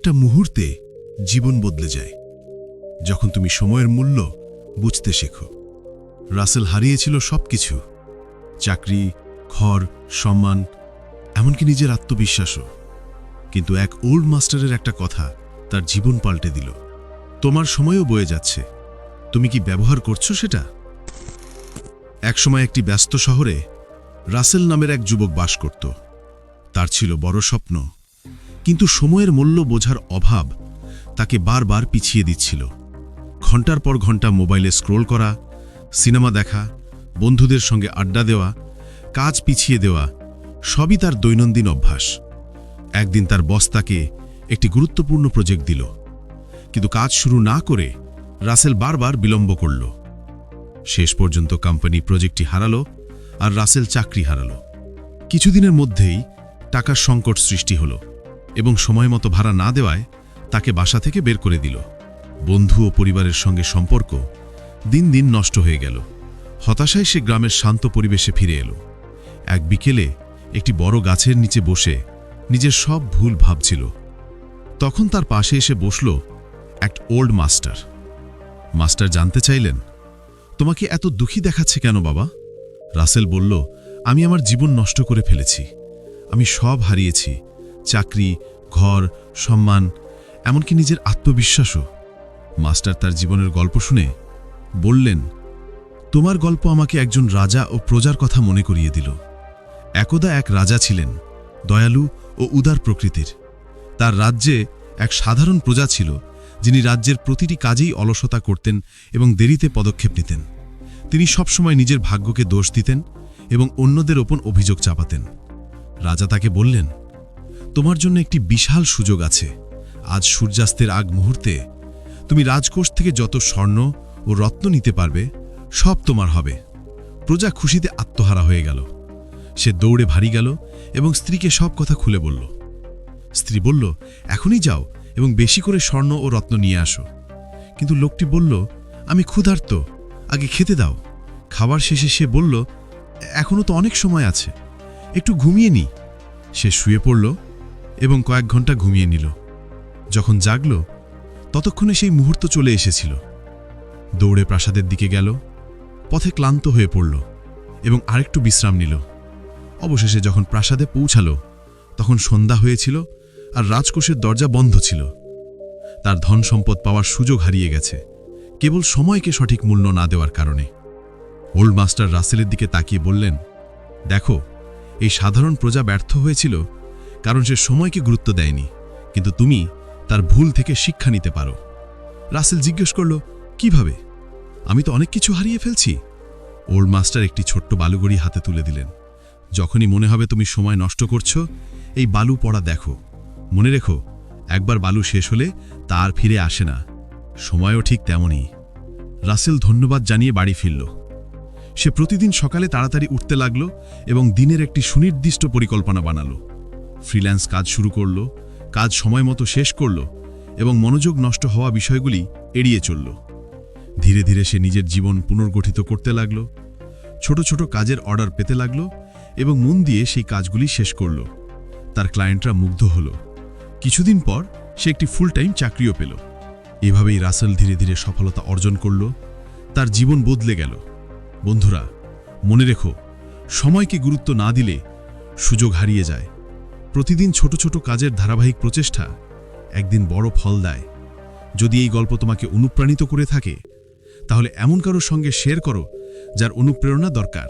একটা মুহূর্তে জীবন বদলে যায়। যখন তুমি সময়ের মূল্য বুঝতে শেখো। রাসেল হারিয়েছিল সবকিছু। চাকরি, ঘর, সম্মান, এমনকি নিজের আত্মবিশ্বাসও। কিন্তু এক ওল্ড মাস্টারের একটা কথা তার জীবন পাল্টে দিল। তোমার সময়ও বয়ে যাচ্ছে। তুমি কি ব্যবহার করছ সেটা? একসময় একটি ব্যস্ত শহরে রাসেল নামের এক যুবক বাস করত। তার ছিল বড় স্বপ্ন। কিন্তু সময়ের মূল্য বোঝার অভাব তাকে বারবার পিছিয়ে দিচ্ছিল। ঘণ্টার পর ঘণ্টা মোবাইলে স্ক্রোল করা, সিনেমা দেখা, বন্ধুদের সঙ্গে আড্ডা দেওয়া, কাজ পিছিয়ে দেওয়া, সবই তার দৈনন্দিন অভ্যাস। একদিন তার বস তাকে একটি গুরুত্বপূর্ণ প্রজেক্ট দিল। কিন্তু কাজ শুরু না করে রাসেল বারবার বিলম্ব করল। শেষ পর্যন্ত কোম্পানি প্রজেক্টটি হারালো আর রাসেল চাকরি হারালো। কিছুদিনের মধ্যেই টাকার সংকট সৃষ্টি হলো। এবং সময় মতো ভাড়া না দেওয়ায় তাকে বাসা থেকে বের করে দিল। বন্ধু ও পরিবারের সঙ্গে সম্পর্ক দিন দিন নষ্ট হয়ে গেল। হতাশায় সে গ্রামের শান্ত পরিবেশে ফিরে এলো। এক বিকেলে একটি বড় গাছের নিচে বসে নিজের সব ভুল ভাবছিল। তখন তার পাশে এসে বসল এক ওল্ড মাস্টার। মাস্টার জানতে চাইলেন, তোমাকে এত দুঃখী দেখাচ্ছে কেন বাবা? রাসেল বলল, আমি আমার জীবন নষ্ট করে ফেলেছি। আমি সব হারিয়েছি। চাকরি, ঘর, সম্মান, এমনকি নিজের আত্মবিশ্বাসও। মাস্টার তার জীবনের গল্প শুনে বললেন, তোমার গল্প আমাকে একজন রাজা ও প্রজার কথা মনে করিয়ে দিল। একদা এক রাজা ছিলেন, দয়ালু ও উদার প্রকৃতির। তার রাজ্যে এক সাধারণ প্রজা ছিল, যিনি রাজ্যের প্রতিটি কাজেই অলসতা করতেন এবং দেরিতে পদক্ষেপ নিতেন। তিনি সবসময় নিজের ভাগ্যকে দোষ দিতেন এবং অন্যদের ওপর অভিযোগ চাপাতেন। রাজা তাকে বললেন তোমার জন্য একটি বিশাল সুযোগ আছে। আজ সূর্যাস্তের আগ মুহূর্তে তুমি রাজকোষ থেকে যত স্বর্ণ ও রত্ন নিতে পারবে, সব তোমার হবে। প্রজা খুশিতে আত্মহারা হয়ে গেল। সে দৌড়ে ভারী গেল এবং স্ত্রীকে সব কথা খুলে বলল। স্ত্রী বলল, এখনই যাও এবং বেশি করে স্বর্ণ ও রত্ন নিয়ে আসো। কিন্তু লোকটি বলল, আমি ক্ষুধার্ত, আগে খেতে দাও। খাবার শেষে সে বলল এখনও তো অনেক সময় আছে, একটু ঘুমিয়ে নি। সে শুয়ে পড়ল এবং কয়েক ঘণ্টা ঘুমিয়ে নিল। যখন জাগল, ততক্ষণে সেই মুহূর্ত চলে এসেছিল। দৌড়ে প্রাসাদের দিকে গেল, পথে ক্লান্ত হয়ে পড়ল এবং আরেকটু বিশ্রাম নিল। অবশেষে যখন প্রাসাদে পৌঁছালো, তখন সন্ধ্যা হয়েছিল আর রাজকোষের দরজা বন্ধ ছিল। তার ধন সম্পদ পাওয়ার সুযোগ হারিয়ে গেছে, কেবল সময়কে সঠিক মূল্য না দেওয়ার কারণে। ওল্ড মাস্টার রাসেলের দিকে তাকিয়ে বললেন, দেখো, এই সাধারণ প্রজা ব্যর্থ হয়েছিল কারণ সে সময়কে গুরুত্ব দেয়নি। কিন্তু তুমি তার ভুল থেকে শিক্ষা নিতে পারো। রাসেল জিজ্ঞেস করল, কীভাবে? আমি তো অনেক কিছু হারিয়ে ফেলছি। ওল্ড মাস্টার একটি ছোট্ট বালুগড়ি হাতে তুলে দিলেন। যখনই মনে হবে তুমি সময় নষ্ট করছ, এই বালু পড়া দেখো। মনে রেখো, একবার বালু শেষ হলে তার ফিরে আসে না। সময়ও ঠিক তেমনই। রাসেল ধন্যবাদ জানিয়ে বাড়ি ফিরল। সে প্রতিদিন সকালে তাড়াতাড়ি উঠতে লাগল এবং দিনের একটি সুনির্দিষ্ট পরিকল্পনা বানালো। ফ্রিল্যান্স কাজ শুরু করল, কাজ সময় মতো শেষ করল এবং মনোযোগ নষ্ট হওয়া বিষয়গুলি এড়িয়ে চলল। ধীরে ধীরে সে নিজের জীবন পুনর্গঠিত করতে লাগল, ছোট ছোট কাজের অর্ডার পেতে লাগল এবং মন দিয়ে সেই কাজগুলি শেষ করল। তার ক্লায়েন্টরা মুগ্ধ হল। কিছুদিন পর সে একটি ফুল টাইম চাকরিও পেল। এভাবেই রাসেল ধীরে ধীরে সফলতা অর্জন করল, তার জীবন বদলে গেল। বন্ধুরা, মনে রেখো, সময়কে গুরুত্ব না দিলে সুযোগ হারিয়ে যায়। প্রতিদিন ছোট ছোট কাজের ধারাবাহিক প্রচেষ্টা একদিন বড় ফল দেয়। যদি এই গল্প তোমাকে অনুপ্রাণিত করে থাকে, তাহলে এমন কারোর সঙ্গে শেয়ার করো, যার অনুপ্রেরণা দরকার।